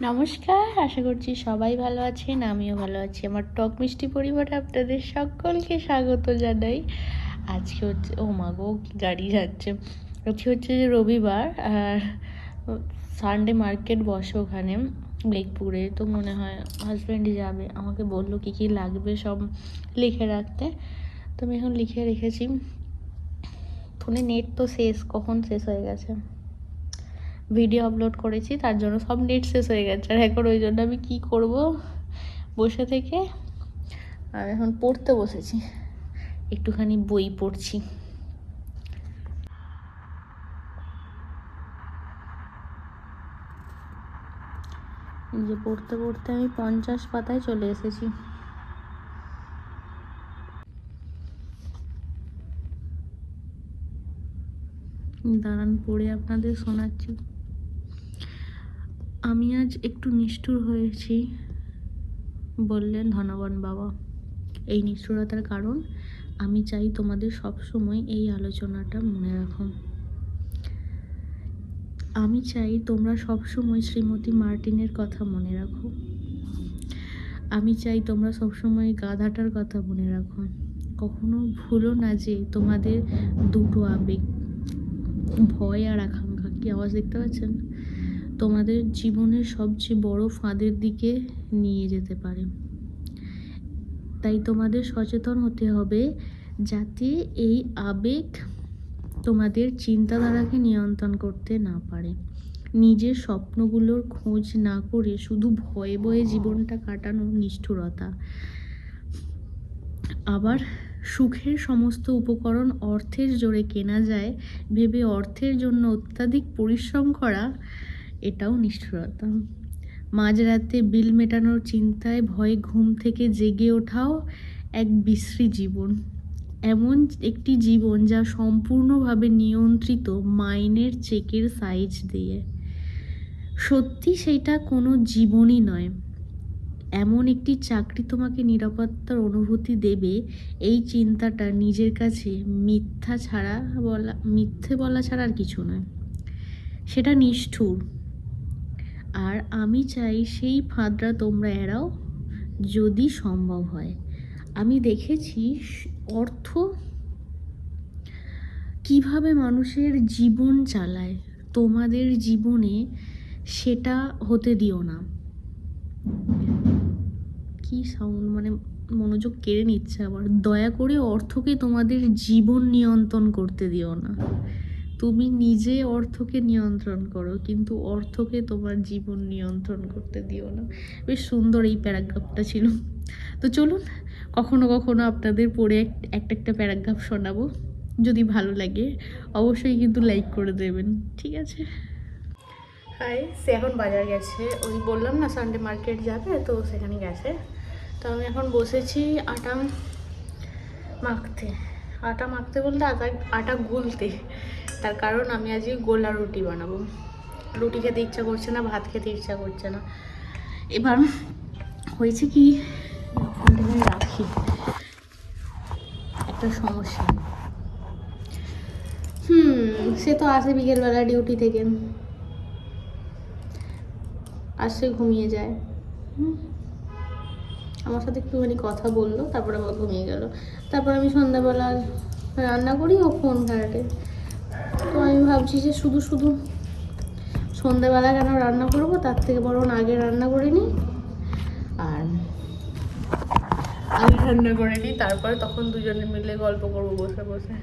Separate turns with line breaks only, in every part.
নমস্কার, আশা করছি সবাই ভালো আছেন, আমিও ভালো আছি। আমার টক মিষ্টি পরিবারে আপনাদের সকলকে স্বাগত জানাই। আজকে হচ্ছে, ও মা গো গাড়ি যাচ্ছে। আজকে হচ্ছে যে রবিবার, আর সানডে মার্কেট বসে ওখানে লেকপুরে তো মনে হয় হাজব্যান্ডই যাবে। আমাকে বলল কী কী লাগবে সব লিখে রাখতে। তো আমি এখন লিখে রেখেছি। ফোনে নেট তো শেষ, কখন শেষ হয়ে গেছে? ভিডিও আপলোড করেছি, তার জন্য সব নেট শেষ হয়ে গেছে। আর এখন ওই জন্য আমি কী করব? বসে থেকে, আর এখন পড়তে বসেছি। একটুখানি বই পড়ছি। যে পড়তে পড়তে আমি পঞ্চাশ পাতায় চলে এসেছি। দাঁড়ান, পড়ে আপনাদের শোনাচ্ছি। আমি আজ একটু নিষ্ঠুর হয়েছি, বললেন ধনবান বাবা। এই নিষ্ঠুরতার কারণ আমি চাই তোমাদের সব সময় এই আলোচনাটা মনে রাখো। আমি চাই তোমরা সব সময় শ্রীমতী মার্টিনের কথা মনে রাখো। আমি চাই তোমরা সবসময় গাধাটার কথা মনে রাখো। কখনো ভুলো না যে তোমাদের দুটো আবেগ, ভয় আর আকাঙ্ক্ষা। কি আওয়াজ দেখতে পাচ্ছেন? তোমাদের জীবনের সবচেয়ে বড় ফাঁদের দিকে নিয়ে যেতে পারে। তাই তোমাদের সচেতন হতে হবে যাতে এই আবেগ তোমাদের চিন্তাধারাকে নিয়ন্ত্রণ করতে না পারে। নিজের স্বপ্নগুলোর খোঁজ না করে শুধু ভয়ে ভয়ে জীবনটা কাটানো নিষ্ঠুরতা। আবার সুখের সমস্ত উপকরণ অর্থের জোরে কেনা যায়, ভেবে অর্থের জন্য অত্যাধিক পরিশ্রম করা এটাও নিষ্ঠুরতা। মাঝরাতে বিল মেটানোর চিন্তায় ভয়ে ঘুম থেকে জেগে ওঠাও এক বিশ্রী জীবন। এমন একটি জীবন যা সম্পূর্ণভাবে নিয়ন্ত্রিত মাইনের চেকের সাইজ দিয়ে। সত্যি সেটা কোনো জীবনই নয়। এমন একটি চাকরি তোমাকে নিরাপত্তার অনুভূতি দেবে, এই চিন্তাটা নিজের কাছে মিথ্যা ছাড়া বলা, মিথ্যে বলা ছাড়া আর কিছু নয়। সেটা নিষ্ঠুর। আর আমি চাই সেই ফাঁদটা তোমরা এড়াও যদি সম্ভব হয়। আমি দেখেছি অর্থ কীভাবে মানুষের জীবন চালায়, তোমাদের জীবনে সেটা হতে দিও না। কি সাউন্ড মানে মনোযোগ কেড়ে নিচ্ছে আবার। দয়া করে অর্থকে তোমাদের জীবন নিয়ন্ত্রণ করতে দিও না। তুমি নিজে অর্থকে নিয়ন্ত্রণ করো, কিন্তু অর্থকে তোমার জীবন নিয়ন্ত্রণ করতে দিও না। বেশ সুন্দর এই প্যারাগ্রাফটা ছিল। তো চলুন, কখনো কখনো আপনাদের পড়ে একটা একটা প্যারাগ্রাফ শোনাবো। যদি ভালো লাগে, অবশ্যই কিন্তু লাইক করে দেবেন, ঠিক আছে? হাই, সে এখন বাজার গেছে। ওই বললাম না সানডে মার্কেট যাবে, তো সেখানে গেছে। তো আমি এখন বসেছি আটা মাখতে। আটা মাখতে বলতে আটা আটা গুলতে। তার কারণ আমি আজকে গোলা রুটি বানাবো। রুটি খেতে ইচ্ছা করছে না, ভাত খেতে ইচ্ছা করছে না। এবার হয়েছে কি রাখি। একটা সমস্যা। হুম, সে তো আসে বিকেলবেলা ডিউটি থেকে। আসে ঘুমিয়ে যায়। আমার সাথে একটুখানি কথা বলল, তারপরে আবার ঘুমিয়ে গেল। তারপর আমি সন্ধ্যাবেলা রান্না করি ও ফোন ঘাটে। ভাবছি যে শুধু শুধু সন্ধ্যাবেলা কেন রান্না করব? তার থেকে বরং আগে রান্না করে নিই। আর আগে রান্না করে নিই তারপরে তখন দুজনে মিলে গল্প করব বসে বসে।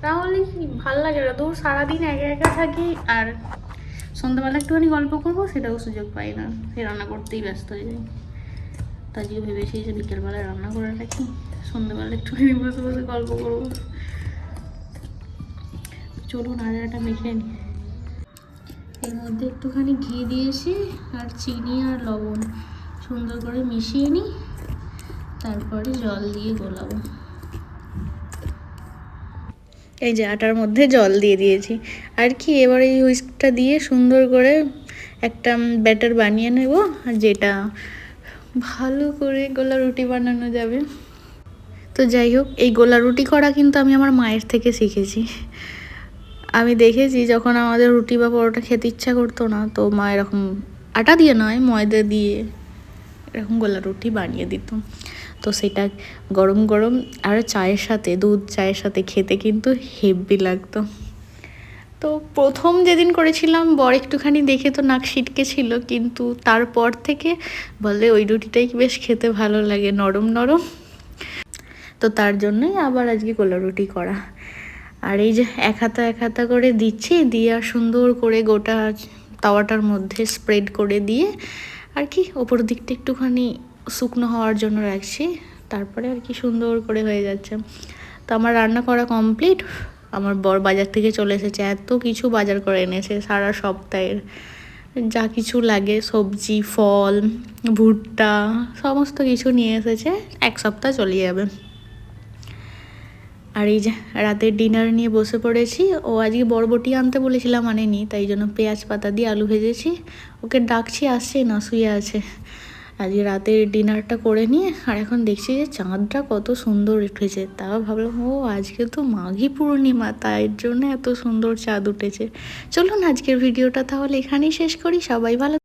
তাহলে কি ভালো লাগে না? দূর সারাদিন একা একা থাকি আর সন্ধ্যাবেলা একটুখানি গল্প করব সেটাও সুযোগ পাই না। সে রান্না করতেই ব্যস্ত হয়ে যাই। তাই জন্য ভেবেছি যে বিকেলবেলায় রান্না করে রাখি। সন্ধ্যাবেলা একটুখানি বসে বসে গল্প করব। চলুন আদাটা মেখে নিই এর মধ্যে একটুখানি ঘি দিয়েছি আর চিনি আর লবণ সুন্দর করে মিশিয়ে নিই তারপরে জল দিয়ে গোলাবো। এই যে আটার মধ্যে জল দিয়ে দিয়েছি। আর কি, এবার এই হুইস্কটা দিয়ে সুন্দর করে একটা ব্যাটার বানিয়ে নেব, আর যেটা ভালো করে গোলা রুটি বানানো যাবে। তো যাই হোক, এই গোলা রুটি করা কিন্তু আমি আমার মায়ের থেকে শিখেছি। আমি দেখেছি যখন আমাদের রুটি বা পরোটা খেতে ইচ্ছা করতো না, তো মা এরকম আটা দিয়ে নয়, ময়দা দিয়ে এরকম গোলা রুটি বানিয়ে দিত। তো সেটা গরম গরম আর চায়ের সাথে, দুধ চায়ের সাথে খেতে কিন্তু হেভি লাগতো। তো প্রথম যেদিন করেছিলাম, বর একটুখানি দেখে তো নাক সিটকে ছিল, কিন্তু তারপর থেকে বলে ওই রুটিটাই বেশ খেতে ভালো লাগে, নরম নরম। তো তার জন্যই আবার আজকে গোলা রুটি করা। আর এই যে এক হাতা এক হাতা করে দিচ্ছি, দিয়ে আর সুন্দর করে গোটা তাওয়াটার মধ্যে স্প্রেড করে দিয়ে আর কি ওপর দিকটা একটুখানি শুকনো হওয়ার জন্য রাখছি। তারপরে আর কি সুন্দর করে হয়ে যাচ্ছে। তো আমার রান্না করা কমপ্লিট আমার বর বাজার থেকে চলে এসেছে, এত কিছু বাজার করে এনেছে সারা সপ্তাহের। যা কিছু লাগে, সবজি, ফল, ভুট্টা, সমস্ত কিছু নিয়ে এসেছে। এক সপ্তাহ চলে যাবে। আর এই যে রাতের ডিনার নিয়ে বসে পড়েছি, ও আজকে বরবটি আনতে বলেছিলাম আনেনি, তাই জন্য পেঁয়াজ পাতা দিয়ে আলু ভেজেছি। ওকে ডাকছি, আসছে, না, শুয়ে আছে। আজকে রাতের ডিনারটা করে নিয়ে, আর এখন দেখছি যে চাঁদটা কত সুন্দর উঠেছে। তাও ভাবলাম, ও, আজকে তো মাঘী পূর্ণিমা, তাই জন্য এত সুন্দর চাঁদ উঠেছে। চলুন আজকের ভিডিওটা তাহলে এখানেই শেষ করি। সবাই ভালো